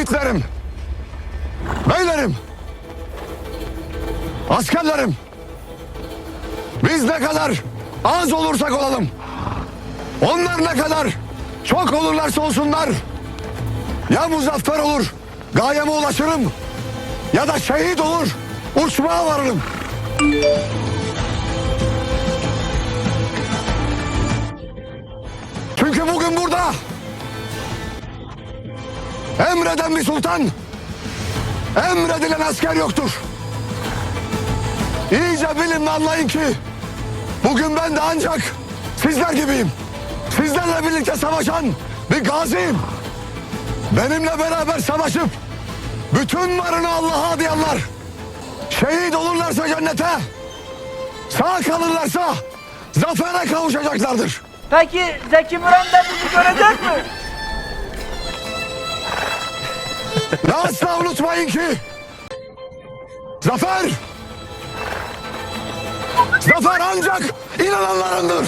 Yiğitlerim, beylerim, askerlerim. Biz ne kadar az olursak olalım. Onlar ne kadar çok olurlarsa olsunlar. Ya muzaffer olur, gayeme ulaşırım. Ya da şehit olur, uçmaya varırım. Emreden bir sultan, emredilen asker yoktur. İyice bilin ve anlayın ki bugün ben de ancak sizler gibiyim. Sizlerle birlikte savaşan bir gaziyim. Benimle beraber savaşıp bütün varını Allah'a adayanlar şehit olurlarsa cennete, sağ kalırlarsa zafere kavuşacaklardır. Peki Zeki Müren de bizi görecek mi? Ve asla unutmayın ki zafer zafer ancak inananlarındır.